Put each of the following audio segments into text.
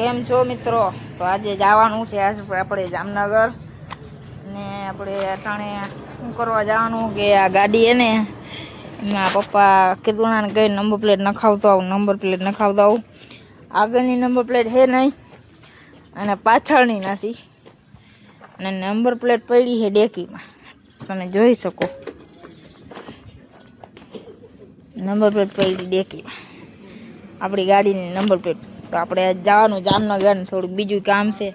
કેમ છો મિત્રો? તો આજે જવાનું છે આજ આપણે જામનગર. ને આપણે અટાણે શું કરવા જવાનું કે આ ગાડી એને એમના પપ્પા કીધું ના કઈ નંબર પ્લેટ નખાવતો આવું નંબર પ્લેટ નખાવતો આવું. આગળની નંબર પ્લેટ હે નહીં અને પાછળની નથી. અને નંબર પ્લેટ પડી છે ડેકીમાં. તમે જોઈ શકો. નંબર પ્લેટ પડી ડેકીમાં. આપણી ગાડીની નંબર પ્લેટ તો આપણે જવાનું જામનગર થોડુંક બીજું કામ છે.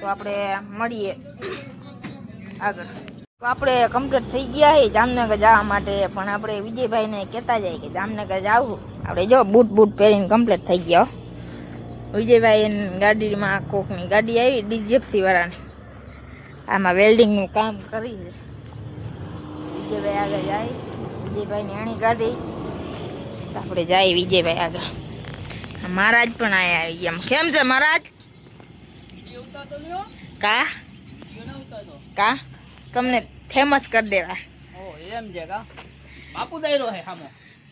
તો આપણે મળીએ આગળ. તો આપણે કમ્પ્લીટ થઈ ગયા છે જામનગર જવા માટે, પણ આપણે વિજયભાઈને કહેતા જાય કે જામનગર જવું. આપણે જો બૂટ બૂટ પહેરીને કમ્પ્લીટ થઈ ગયા વિજયભાઈ એની ગાડીમાં કોકની ગાડી આવી ડીજીએફસી વાળાની આમાં વેલ્ડિંગનું કામ કરી છે વિજયભાઈ આગળ જાય. વિજયભાઈની આણી ગાડી. આપણે જાય વિજયભાઈ આગળ. મહારાજ પણ આયા આવી ગયા. કેમ છે મહારાજ? કા? કા? તમને ફેમસ કરી દેવા. એમ છે બાપુ દાયરો હે હામો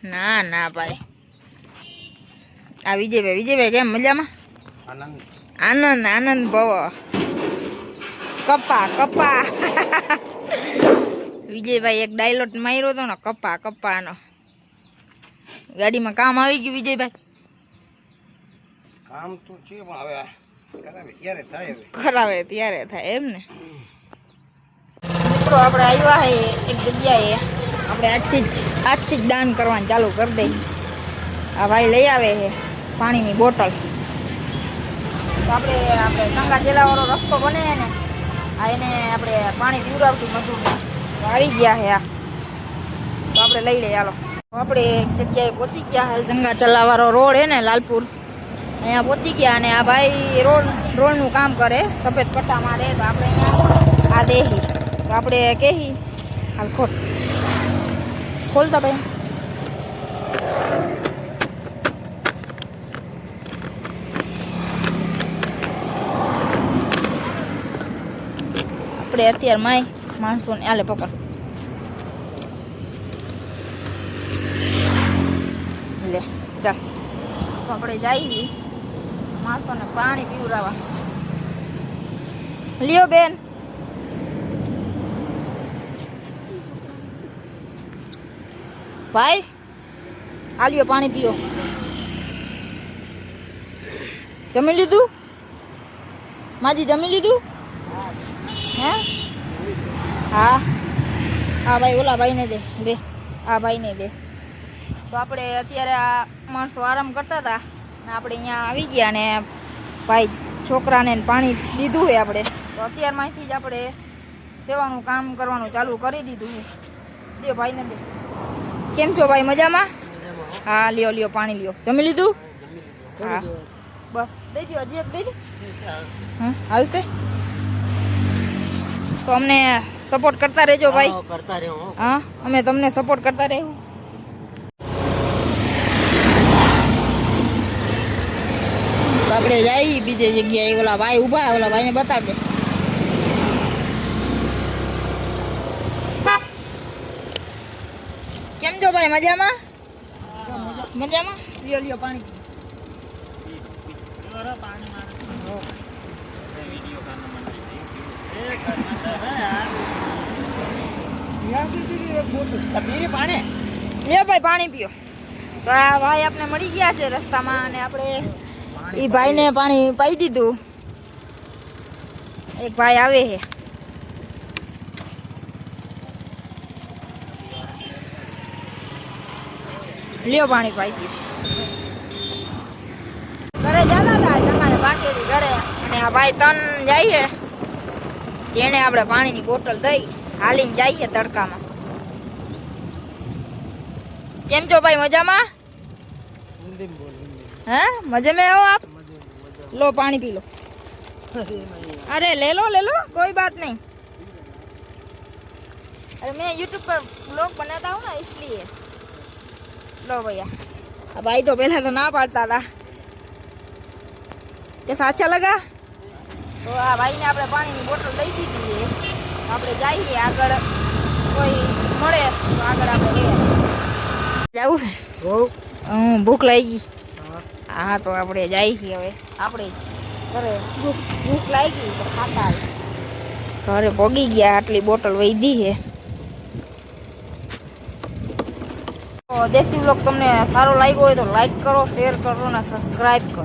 ના ના ભાઈ. આ વિજયભાઈ વિજયભાઈ કેમ મજામાં? આનંદ આનંદ ભવો કપા કપા. વિજયભાઈ એક ડાયલોટ માર્યો હતો ને, કપા, કપાનો. ગાડીમાં કામ આવી ગયું વિજયભાઈ. કામ તો છે પણ હવે કરાવે ત્યારે થાય હવે. કરાવે ત્યારે થાય એમ ને? મિત્રો આપણે આવ્યા હે એક જગ્યાએ. આપણે આજથી જ આજથી જ દાન કરવાનું ચાલુ કરી દઈએ. આ ભાઈ લઈ આવે છે પાણીની બોટલ. આપણે આપણે ગંગા જિલ્લાવાળો રસ્તો બને ને આ એને આપણે પાણી પીવડાવતું મજૂર તો આવી ગયા છે આ. તો આપણે લઈ લઈએ હાલો. તો આપણે એક જગ્યાએ પહોંચી ગયા છે ગંગા ચલાવાળો રોડ હે ને લાલપુર. અહીંયા પહોંચી ગયા અને આ ભાઈ રોડ રોડનું કામ કરે. સફેદ પટ્ટા મારે તો આપણે અહીંયા આ દેહી. તો આપણે કેહી? હાલ ખોલ. ખોલતા ભાઈ આપણે અત્યારે માય માણસોને આલે પકડ. લે ચાલ તો આપણે જઈએ. માણસોને પાણી પીવડાવવા. લ્યો બેન. ભાઈ, આ લ્યો પાણી પીઓ. જમી લીધું? માજી જમી લીધું? હે? હા. હા ભાઈ, ઓલા ભાઈને દે. દે આ ભાઈને દે. તો આપણે અત્યારે આ માણસો આરામ કરતા હતા. આપણે અહીંયા આવી ગયા ને ભાઈ છોકરાને પાણી દીધું હોય આપણે. તો અત્યારમાંથી જ આપણે સેવાનું કામ કરવાનું ચાલુ કરી દીધું છે. લ્યો ભાઈને દે. કેમ છો ભાઈ મજામાં? હા લ્યો લ્યો પાણી લ્યો. જમી લીધું? હા. બસ દઈ દો હજી એક દઈ દો હા હાલશે. તો અમને સપોર્ટ કરતા રહેજો ભાઈ. કરતા હા અમે તમને સપોર્ટ કરતા રહેવું. તો આપણે જઈએ બીજી જગ્યાએ ઓલા ભાઈ ઊભા ઓલા ભાઈને બતાવજે. કેમ છો ભાઈ મજામાં? મજામાં? લ્યો પાણી પાણી પીઓ. તો આ ભાઈ આપણે મળી ગયા છે રસ્તામાં અને આપણે એ ભાઈને પાણી પાઈ દીધું. એક ભાઈ આવે છે. લ્યો પાણી પાઈ દીધું ઘરે જતા હતા તમારે બાકી ઘરે. અને આ ભાઈ તન જઈએ એને આપણે પાણીની બોટલ દઈ હાલીને જઈએ તડકામાં. કેમ છો ભાઈ મજામાં? हैं? हाँ? मज़े में हो आप। लो पानी पी लो। अरे ले लो ले लो कोई बात नहीं। अरे मैं YouTube पर ब्लॉग बनाता हूँ ना इसलिए। लो भैया। अब भाई तो पहले तो ना पड़ता था। कैसा अच्छा लगा? तो आ भाई ने अपने पानी की बोतल લઈ દીધી थी। આપણે जाइए आगे कोई मड़े तो आगे आप जाऊ હમ ભૂખ લાગી. હા. તો આપણે જાય છીએ હવે. આપણે ઘરે ભૂખ ભૂખ લાગી તો ખાતા ઘરે પોગી ગયા આટલી બોટલ વૈધી છે. તો દેશી બ્લોગ તમને સારો લાગ્યો હોય તો લાઈક કરો શેર કરો અને સબસ્ક્રાઈબ કરો.